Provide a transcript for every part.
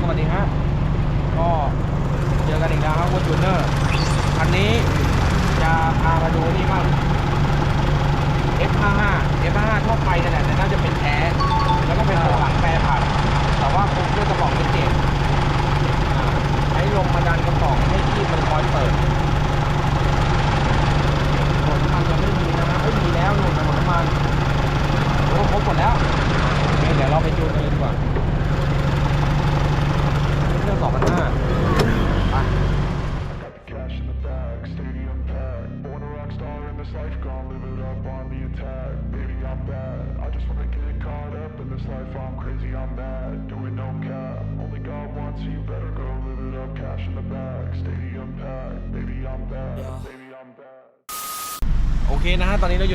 สวัสดีฮะก็เจอกันอีกแล้วครับวัจูเนอร์คันนี้จะพามาดูนี่บ้าง F55 F55 ทั่วไปนั่นแหละแต่น่าจะเป็นแท้แล้วก็เป็นตัวหลังแปรผัดแต่ว่าคุมด้วยกระบอกเป็นเจ็ดอ่าใช้ลมมาดันกระบอกให้ที่มันคอยเปิดหมดน้ำมันยังไม่มีนะฮะไม่มีแล้วหมดน้ำมันโอ้ครบหมดแล้วเดี๋ยวเราไปจูนกันเลยดีกว่า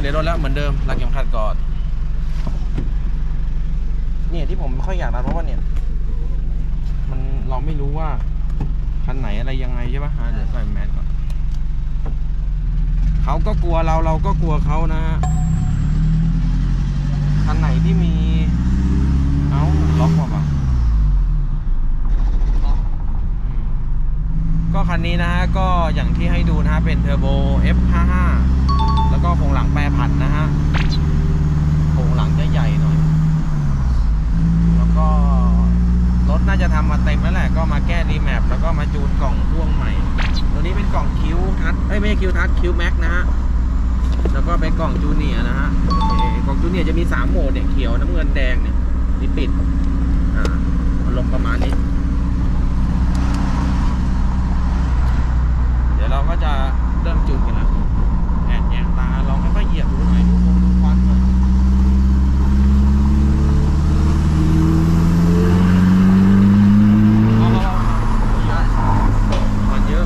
อยู่ในรถแล้วเหมือนเดิมรักเข็มขัดก่อนเนี่ยที่ผมไม่ค่อยอยากรัดเพราะว่าเนี่ย มันเราไม่รู้ว่าคันไหนอะไรยังไงใช่ปะ่ะเดี๋ยวใส่แมสก่อนเขาก็กลัวเราเราก็กลัวเขานะฮะคันไหนที่มี เอ้าล็อกว่ะเปล่าก็คันนี้นะฮะก็อย่างที่ให้ดูนะฮะเป็นเทอร์โบ F55 แล้วก็โครงหลังแปรผันนะฮะโครงหลังจะใหญ่หน่อย แล้วก็รถน่าจะทำมาเต็มแล้วแหละ ก็มาแก้รีแมปแล้วก็มาจูนกล่องพ่วงใหม่ ตัวนี้เป็นกล่องคิวทัชเอ้ยไม่ใช่คิวทัชคิวแม็กนะฮะ แล้วก็เป็นกล่องจูเนียนะฮะกล่องจูเนียจะมีสามโหมดเนี่ยเขียวน้ำเงินแดงเนี่ยนี่ปิดอ่าอารมณ์ประมาณนี้ เดี๋ยวเราก็จะเริ่มจูนกันแล้วแอบแยงตาลองค่อยๆเหยียบดูหน่อยดูคงดูควันหน่อยเอาๆๆเยอะมันเยอะ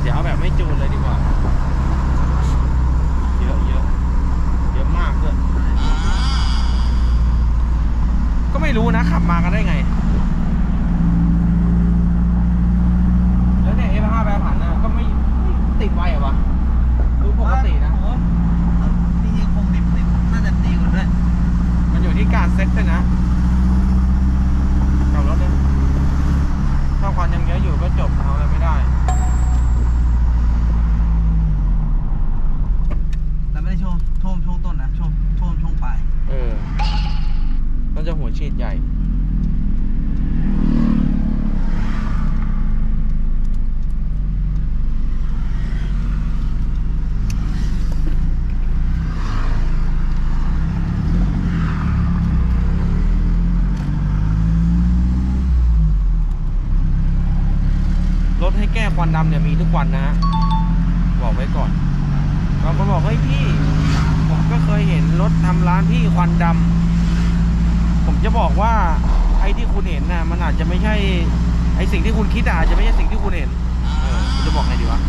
เดี๋ยวเอาแบบไม่จูนเลยดีกว่า เยอะเยอะเยอะมากด้วยก็ไม่รู้นะขับมากันได้ไง แล้วเนี่ย F5 แปรผันนะก็ไม่ไม่ติดไวเหรอวะดูปกตินะ นี่ยังคงดิบดิบน่าจะดีกว่าด้วย มันอยู่ที่การเซ็ตด้วยนะกับรถเนี่ยถ้าควันยังเยอะอยู่ก็จบทำอะไรไม่ได้ แต่ไม่ได้ช่วงท่วมช่วงต้นนะช่วงท่วมช่วงปลาย เออมันจะหัวฉีดใหญ่ รถให้แก้ควัน ดำเนี่ยมีทุกวันนะ บอกไว้ก่อนบางคนบอกเฮ้ยพี่ ผมก็เคยเห็นรถทำร้านพี่ควันดำผมจะบอกว่าไอ้ที่คุณเห็นน่ะมันอาจจะไม่ใช่ไอ้สิ่งที่คุณคิดอะอาจจะไม่ใช่สิ่งที่คุณเห็นเออจะบอกไงดีวะ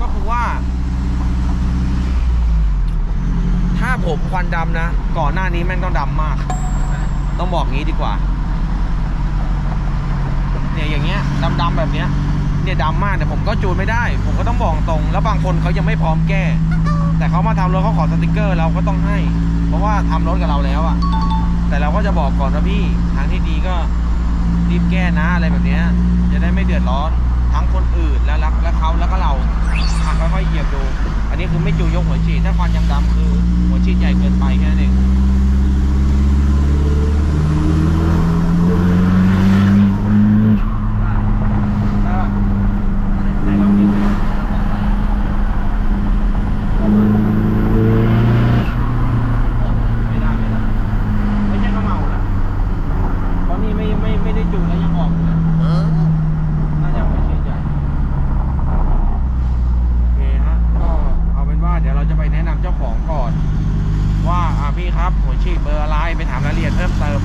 ก็คือว่า ถ้าผมควันดำนะก่อนหน้านี้แม่งต้องดำมาก ต้องบอกงี้ดีกว่าเนี่ยอย่างเงี้ยดำๆแบบเนี้ย เนี่ยดำมากแต่ผมก็จูนไม่ได้ ผมก็ต้องบอกตรง แล้วบางคนเขายังไม่พร้อมแก้ แต่เขามาทำรถเขาขอสติกเกอร์เราก็ต้องให้ เพราะว่าทำรถกับเราแล้วอะแต่เราก็จะบอกก่อนว่าพี่ทางที่ดีก็รีบแก้นะอะไรแบบเนี้ยจะได้ไม่เดือดร้อนทั้งคนอื่นและรักและเขาแล้วก็เราค่อยๆเหยียบดู อันนี้คือไม่จูยกหัวฉีดถ้าควันยังดำคือหัวฉีดใหญ่เกินไปแค่นั้นเองได้ปะไหนลองดิไม่ได้ไม่ได้ไม่ใช่เขาเมานะเพราะนี่ไม่ไม่ไม่ได้จูนแล้วยังออกอยู่เลยน่าจะหัวฉีดใหญ่ โอเคฮะ ก็เอาเป็นว่าเดี๋ยวเราจะไปแนะนำเจ้าของก่อน ว่าอ่าพี่ครับหัวฉีดเบอร์อะไรไปถามรายละเอียดเพิ่มเติม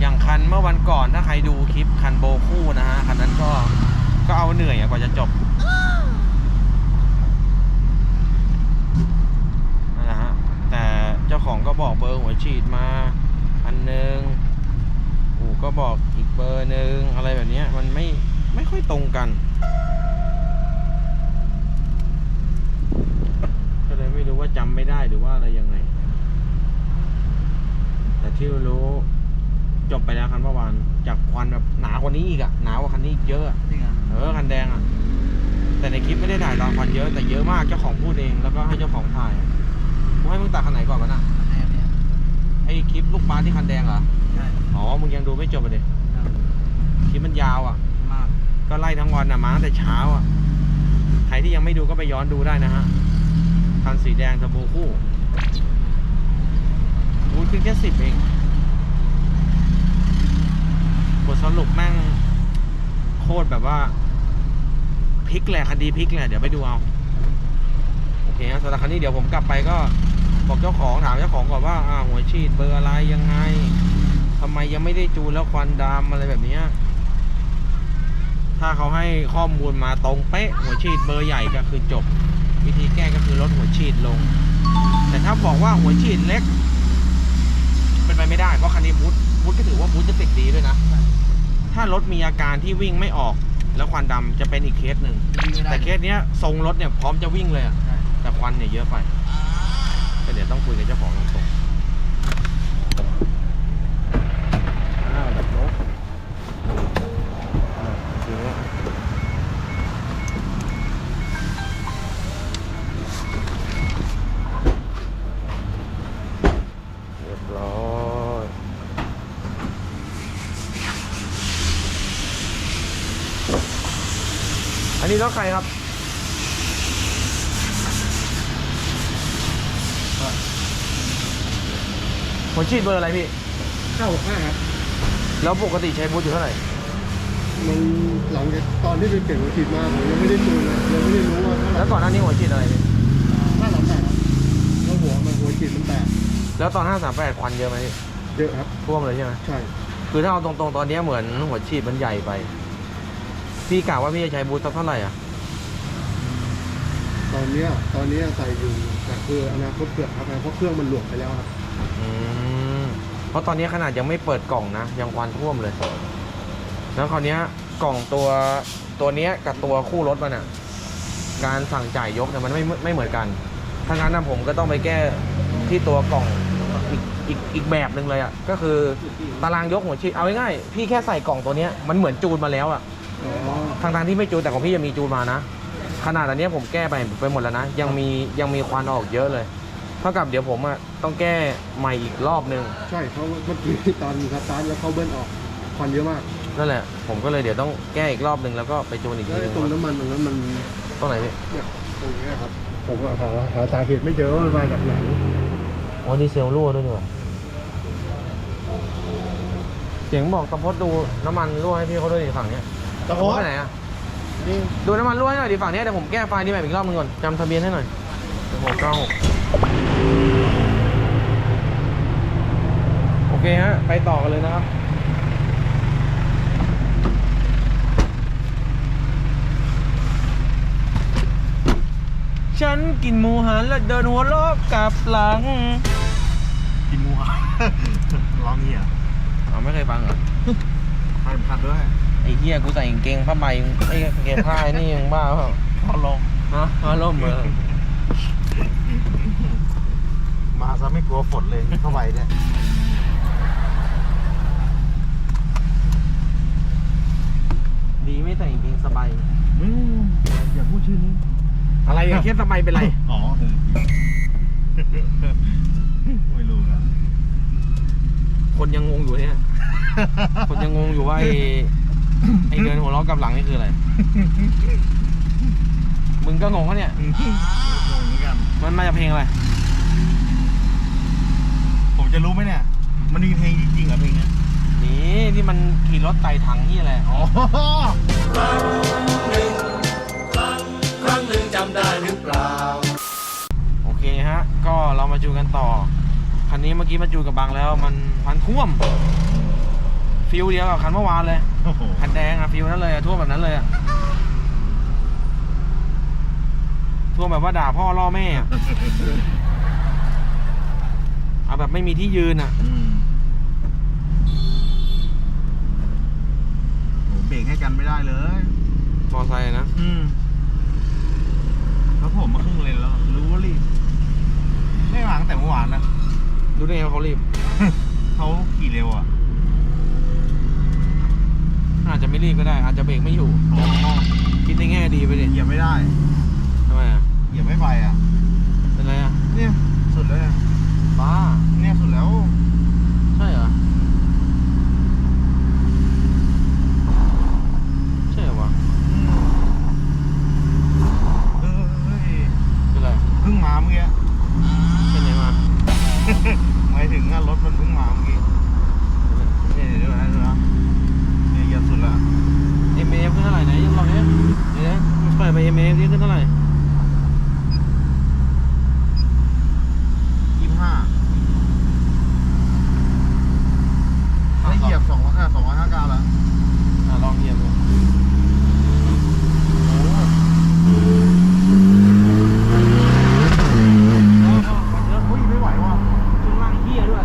อย่างคันเมื่อวันก่อนถ้าใครดูคลิปคันโบคู่นะฮะ คันนั้นก็ก็เอาเหนื่อยอะก ว่าจะจบนั่นแหละฮะแต่เจ้าของก็บอกเบอร์หัวฉีดมา อันหนึ่งอูก็บอกอีกเบอร์หนึ่งอะไรแบบนี้มันไม่ไม่ค่อยตรงกัน ก็เลยไม่รู้ว่าจำไม่ได้หรือว่าอะไรยังไง แต่ที่รู้ จบไปแล้วคันเมื่อวานจากควันแบบหนากว่านี้อีกอะหนากว่าคันนี้อีกเยอะอะจริงอะเออคันแดงอะแต่ในคลิปไม่ได้ถ่ายตอนควันเยอะแต่เยอะมากเจ้าของพูดเองแล้วก็ให้เจ้าของถ่ายกูให้มึงตัดคันไหนก่อนวะน่ะแน่เนี่ยไอคลิปลูกบาสที่คันแดงเหรอใช่อ๋อมึงยังดูไม่จบเลยครับคลิปมันยาวอะมากก็ไล่ทั้งวันอะมาตั้งแต่เช้าอะใครที่ยังไม่ดูก็ไปย้อนดูได้นะฮะคันสีแดงทะโบคู่บูทขึ้นแค่สิบเอง บทสรุปแม่งโคตรแบบว่าพลิกแหละคดีพลิกแหละเดี๋ยวไปดูเอาโอเคครับสำหรับคันนี้เดี๋ยวผมกลับไปก็บอกเจ้าของถามเจ้าของก่อนว่าอ่าหัวฉีดเบอร์อะไรยังไงทำไมยังไม่ได้จูนแล้วควันดำอะไรแบบเนี้ยถ้าเขาให้ข้อมูลมาตรงเป๊ะหัวฉีดเบอร์ใหญ่ก็คือจบ วิธีแก้ก็คือลดหัวฉีดลง แต่ถ้าบอกว่าหัวฉีดเล็ก เป็นไปไม่ได้เพราะคันนี้บูทบูทก็ถือว่าบูทจะติดดีด้วยนะ ถ้ารถมีอาการที่วิ่งไม่ออก แล้วควันดำจะเป็นอีกเคสหนึ่งวิ่งไม่ได้แต่เคสเนี้ยทรงรถเนี่ยพร้อมจะวิ่งเลยอะใช่แต่ควันเนี่ยเยอะไปก็เดี๋ยวต้องคุยกับเจ้าของตรงๆอ้าวแบบนกอ่าทีนี้เรียบร้อย อันนี้รถใครครับหัวฉีดเบอร์อะไรพี่เก้าหกห้าครับ แล้วปกติใช้บูทอยู่เท่าไหร่ มันหลังจากตอนที่ไปเปลี่ยนหัวฉีดมาผมยังไม่ได้จูนเลยยังไม่ได้รู้ว่าแล้วก่อนหน้านี้หัวฉีดอะไรพี่ถ้าหลังแตกครับแล้วหัวมันหัวฉีดมันแตกแล้วตอน 538 ควันเยอะไหมพี่เยอะครับ ท่วมเลยใช่ไหมใช่ คือถ้าเอาตรงๆ ตอนนี้เหมือนหัวฉีดมันใหญ่ไป พี่กะว่าพี่จะใช้บูทสักเท่าไหร่อะ ตอนเนี้ยตอนเนี้ยใส่อยู่แต่คืออนาคตเผื่อครับเพราะเครื่องมันหลวมไปแล้วครับอืมเพราะตอนนี้ขนาดยังไม่เปิดกล่องนะ ยังควันท่วมเลย แล้วคราวเนี้ยกล่องตัวตัวเนี้ยกับตัวคู่รถมันอะ การสั่งจ่ายยกเนี่ยมันไม่ไม่เหมือนกัน ถ้างั้นนะผมก็ต้องไปแก้ที่ตัวกล่องอีกอีกอีกแบบหนึ่งเลยอะ ก็คือตารางยกหัวฉีดเอาง่ายๆพี่แค่ใส่กล่องตัวเนี้ยมันเหมือนจูนมาแล้วอะอ๋อ ทางทางๆที่ไม่จูนแต่ของพี่ยังมีจูนมานะ ขนาดอันเนี้ยผมแก้ไปไปหมดแล้วนะ ยังมียังมีควันออกเยอะเลย เท่ากับเดี๋ยวผมอะต้องแก้ใหม่อีกรอบนึง ใช่เพราะเมื่อกี้ตอนสตาร์ทแล้วเขาเบิ้ลออกควันเยอะมากนั่นแหละ ผมก็เลยเดี๋ยวต้องแก้อีกรอบนึงแล้วก็ไปจูนอีกแล้วทีไอ้นึงตรงน้ำมันตรงนั้นมันตรงไหนพี่เนี่ยตรงเนี้ยครับ ผมก็หาหาสาเหตุไม่เจอว่ามันมาจากไหนอ๋อนี่เซลล์รั่วด้วยนี่หว่าเสียงบอกตะพดดูน้ำมันรั่วให้พี่เขาด้วยดิฝั่งเนี้ย ตะโพไปไหนอะนี่ดูน้ำมันรั่วให้หน่อยดิฝั่งเนี้ยเดี๋ยวผมแก้ไฟล์นี้ใหม่อีกรอบนึงก่อนจำทะเบียนให้หน่อยหกเก้าหกโอเคฮะ ไปต่อกันเลยนะครับ ฉันกินหมูหันแล้วเดินหัวลอกกลับหลังกินงูอะร้องเงี้ยเอาไม่เคยฟังเหรอผัดผัดด้วย ไอ้เหี้ยกูใส่กางเกงผ้าใบไอ้กางเกงผ้าไอ้นี่ยังบ้าเปล่าพอลงฮะมาล่มเหรอมาซะไม่กลัวฝนเลยเข้าไปเนี่ยดีไม่ใส่กางเกงสบายอืมอย่าพูดชื่อนี้อะไรอย่างเคสสบายเป็นไรอ๋อไม่รู้อะคนยังงงอยู่เนี่ย คนยังงงอยู่ว่าไอ้ ไอ้เดินหัวล้อกลับหลังนี่คืออะไร มึงก็งงวะเนี่ย งงเหมือนกัน มันมาจากเพลงอะไร ผมจะรู้ไหมเนี่ย มันมีเพลงจริงๆเหรอเพลงเนี้ยนี่ที่มันขี่รถไต่ถังนี่แหละอ๋อโอเคฮะ ก็เรามาจูกันต่อ คันนี้เมื่อกี้มาจูกับบางแล้ว มันมันท่วม ฟิลเดียวกับคันเมื่อวานเลยโอ้โหคันแดงอะฟิลนั้นเลยอะท่วมแบบนั้นเลยอะท่วมแบบว่าด่าพ่อล่อแม่อะเอาแบบไม่มีที่ยืนอะอืมโหเบรกให้กันไม่ได้เลย มอไซค์นะอืมแล้วผมมาครึ่งเลนแล้ว รู้ว่ารีบ ไม่รู้ได้ไงว่าเขารีบ เขาขี่เร็วอะ อาจจะไม่รีบก็ได้ อาจจะเบรกไม่อยู่อ๋อคิดในแง่ดีไปดิเหยียบไม่ได้ทำไมอะเหยียบไม่ไปอะเป็นไรอะเนี่ยสุดแล้วเนี่ยบ้าเนี่ยสุดแล้ว ใช่เหรอ ใช่เหรอวะ อืมเออเฮ้ย เป็นไร เพิ่งมาเมื่อกี้ เป็นไหนมา หมายถึงอะรถมันเพิ่งมาเมื่อกี้เนี่ยเดี๋ยวนะเดี๋ยวนะเนี่ยเหยียบสุดแล้ว เอ็มเอฟขึ้นเท่าไหร่ไหนยังลองเนี้ยเดี๋ยวนะเปิดไปเอ็มเอฟนี่ขึ้นเท่าไหร่ ยี่ห้าได้เหยียบสองร้อยอะสองร้อยห้าเก้าแล้ว อะลองเหยียบดู โอ้โห มันเยอะ เฮ้ยไม่ไหวว่ะ ช่วงล่างเหี้ยด้วย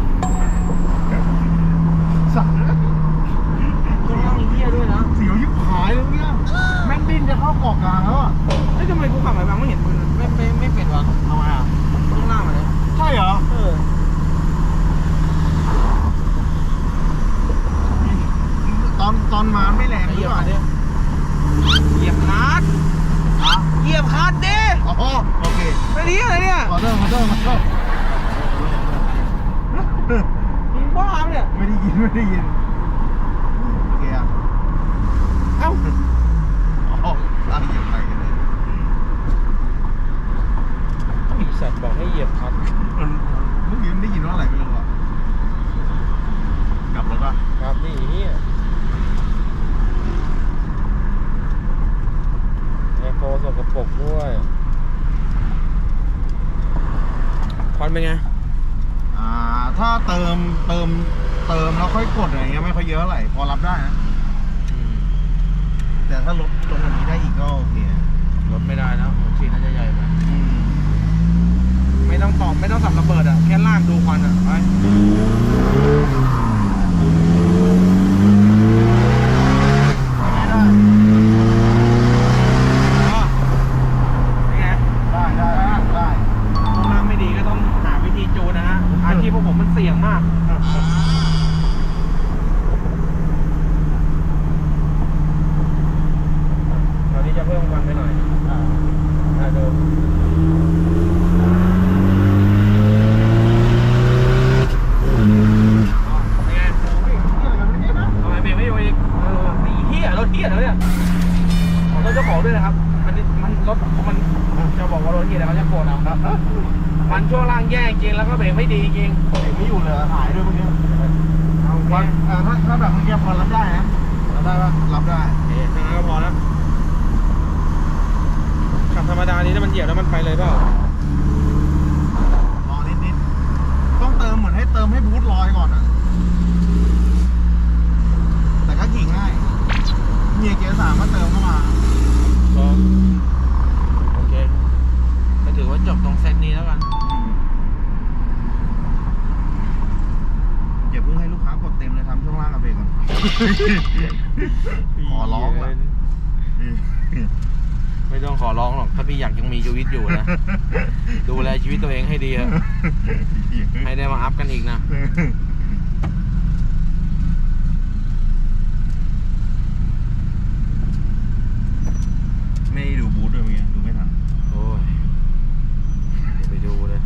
สั่นเลย ช่วงล่างเหี้ยด้วยนะ เสียวยิบหายเลยเนี่ยแม่งดิ้นจะเข้าเกาะกลางแล้วอะ เอ้ยทำไมกูขับไปบางไม่เห็นมันไม่ไม่ไม่เป็นวะ ทำไมอะ ช่วงล่างมันเลย ใช่เหรอ เออ ตอนตอนมาไม่แรงห เห รือ ยียบ เปล่า คันดิเหยียบคลัด อะ เหยียบคลัดดิอ๋อโอเคไปนี่อะไรเนี่ยขอโทษขอโทษขอโทษมึงบ้าปะเนี่ยไม่ได้ยินไม่ได้ยินโอเคอะเอ้าอ๋อตั้งเหยียบไปกันเลยไอ้สัตว์บอกให้เหยียบคลัด มันเมื่อกี้มันได้ยินว่าอะไรไม่รู้อะกลับรถป่ะ ครับนี่เฮียแอร์โฟสกปรกด้วยควัน เป็นไง อ่า ถ้าเติมเติมเติมแล้วค่อยกดอะไรเงี้ยไม่ค่อยเยอะเท่าไหร่พอรับได้นะแต่ถ้าลดลงกว่านี้ได้อีกก็โอเคนะรถไม่ได้แล้วหัวฉีดน่าจะใหญ่ไปอืมไม่ต้องตอบไม่ต้องสับระเบิดอะ แค่ลากดูควันอะไป ไม่ได้ อ๋อเป็นไง ได้ได้ได้ได้ ช่วงล่างไม่ดีก็ต้องหาวิธีจูนนะฮะ อาชีพพวกผมมันเสี่ยงมาก ตอนนี้จะเพิ่มควันไปหน่อย อ่า อะดูเป็นไง นี่อะไรกันเนี่ยนะ ทำไมเบรกไม่อยู่อีกเออไอ้เหี้ยรถเหี้ยเหรอเนี่ยขอโทษเจ้าของด้วยนะครับ มันมันรถมันจะบอกว่ารถเหี้ยแต่เขาจะโกรธเอามันช่วงล่างแย่จริงแล้วก็เบรกไม่ดีจริงเบรกไม่อยู่เลยหายด้วยเมื่อกี้เอาวัแค่นอ่าถ้าถ้าแบบเมื่อกี้พอรับได้นะรับได้ปะรับได้โอเคทางนั้นก็พอแล้วขับธรรมดานี้ถ้ามันเหยียบแล้วมันไปเลยเปล่ารอนิดนิดต้องเติมเหมือนให้เติมให้บูทลอยก่อนอะแต่ก็ขี่ง่ายเนี่ยเกียร์สามก็เติมเข้ามาลองโอเคก็ถือว่าจบตรงเซตนี้แล้วกัน อย่าเพิ่งให้ลูกค้ากดเต็มเลยทำช่วงล่างกับเบรกก่อน ขอร้องเลยไม่ต้องขอร้องหรอก ถ้าพี่อยากยังมีชีวิตอยู่นะ ดูแลชีวิตตัวเองให้ดีเถอะให้ได้มาอัพกันอีกนะ ไม่ได้ดูบูธด้วยเมื่อกี้ดูไม่ทันโอ้ยอย่าไปดูเลย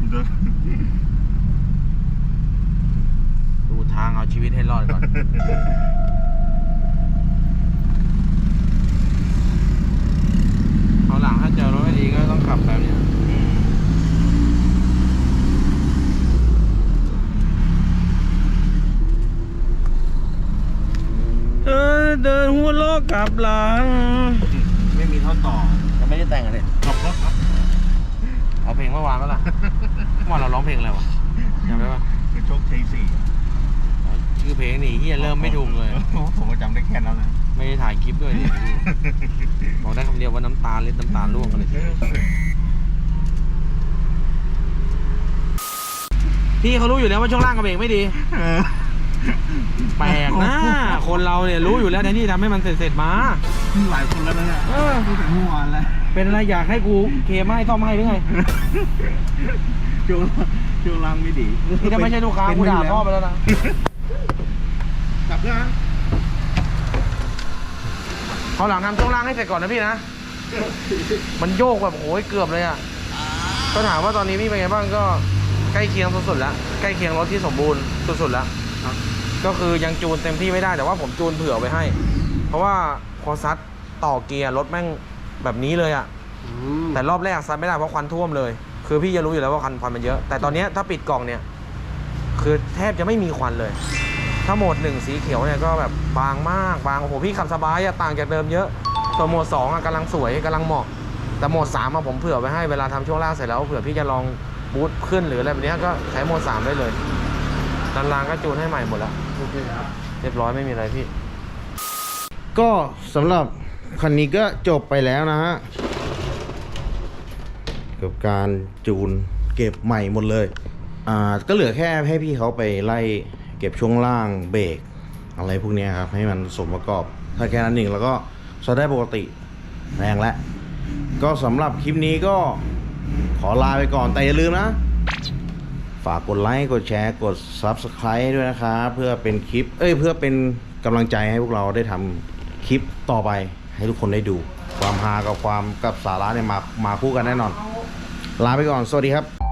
ดูทางเอา ชีวิตให้รอดก่อน เอาหลังถ้าเจอรถไม่ดีก็ต้องขับแบบเนี้ยเออเดินหัวโลกกลับหลัง ไม่มีท่อนต่อยังไม่ได้แต่งอะไรเอาเพลงเมื่อวานก็ล่ะเมื่อวานเราร้องเพลงอะไรวะจำได้ปะคือโชคชัยสี่ชื่ อเพลงนี่เฮียเริ่มไม่ถูกเลย ผมก็จำได้แค่นั้นนะไม่ได้ถ่ายคลิปด้วยดิบอกได้คำเดียวว่าน้ำตาเล็ดน้ำตาล่วงกันเลยทีเดียวพี่เขารู้อยู่แล้วว่าช่วงล่างกับเบรกไม่ดี เออแปลกนะ คนเราเนี่ยรู้อยู่แล้วแต่นี่ทำให้มันเสร็จๆมาหลายคนแล้วนะเนี่ยเออตั้งแต่เมื่อวานแล้วเป็นอะไรอยากให้กูเคมให้ซ่อมให้หรือไงช่วงช่วงล่างไม่ดีนี่ถ้าไม่ใช่ลูกค้ากูด่าพ่อไปแล้วนะจับด้วย นะเขาวหลังทำช่วงล่างให้เสร็จก่อนนะพี่นะ มันโยกแบบโอ้ยเกือบเลยอะ ก็ถามว่าตอนนี้พี่เป็นไงบ้างก็ใกล้เคียงสุดๆแล้ว ใกล้เคียงรถที่สมบูรณ์สุดๆแล้วครับก็คือยังจูนเต็มที่ไม่ได้แต่ว่าผมจูนเผื่อไว้ให้ เพราะว่าพอซัดต่อเกียร์รถแม่งแบบนี้เลยอะอืมแต่รอบแรกซัดไม่ได้เพราะควันท่วมเลย คือพี่จะรู้อยู่แล้วว่าควันควันมันเยอะ แต่ตอนเนี้ยถ้าปิดกล่องเนี่ย คือแทบจะไม่มีควันเลย ถ้าโหมดหนึ่งสีเขียวเนี่ยก็แบบบางมากบางโอ้โหพี่ขับสบายอะต่างจากเดิมเยอะส่วนโหมดสองอะกำลังสวยกำลังเหมาะ แต่โหมดสามอะผมเผื่อไว้ให้เวลาทำช่วงล่างเสร็จแล้วเผื่อพี่จะลองบูทขึ้นหรืออะไรแบบเนี้ยก็ใช้โหมดสามได้เลยด้านล่างก็จูนให้ใหม่หมดแล้วโอเคครับเรียบร้อยไม่มีอะไรพี่ ก็สำหรับคันนี้ก็จบไปแล้วนะฮะกับการจูนเก็บใหม่หมดเลย อ่าก็เหลือแค่ให้พี่เขาไปไล่ เก็บช่วงล่างเบรกอะไรพวกนี้ครับ ให้มันสมประกอบ ถ้าแค่นั้นเองแล้วก็ใช้ได้ปกติแรงแล้วก็สำหรับคลิปนี้ก็ขอลาไปก่อนแต่อย่าลืมนะ ฝากกดไลค์ กดแชร์ กด Subscribe ด้วยนะครับเพื่อเป็นคลิป เอ้ย เพื่อเป็นกำลังใจให้พวกเราได้ทำคลิปต่อไปให้ทุกคนได้ดู ความฮากับความกับสาระเนี่ยมามาคู่กันแน่นอน ลาไปก่อน สวัสดีครับ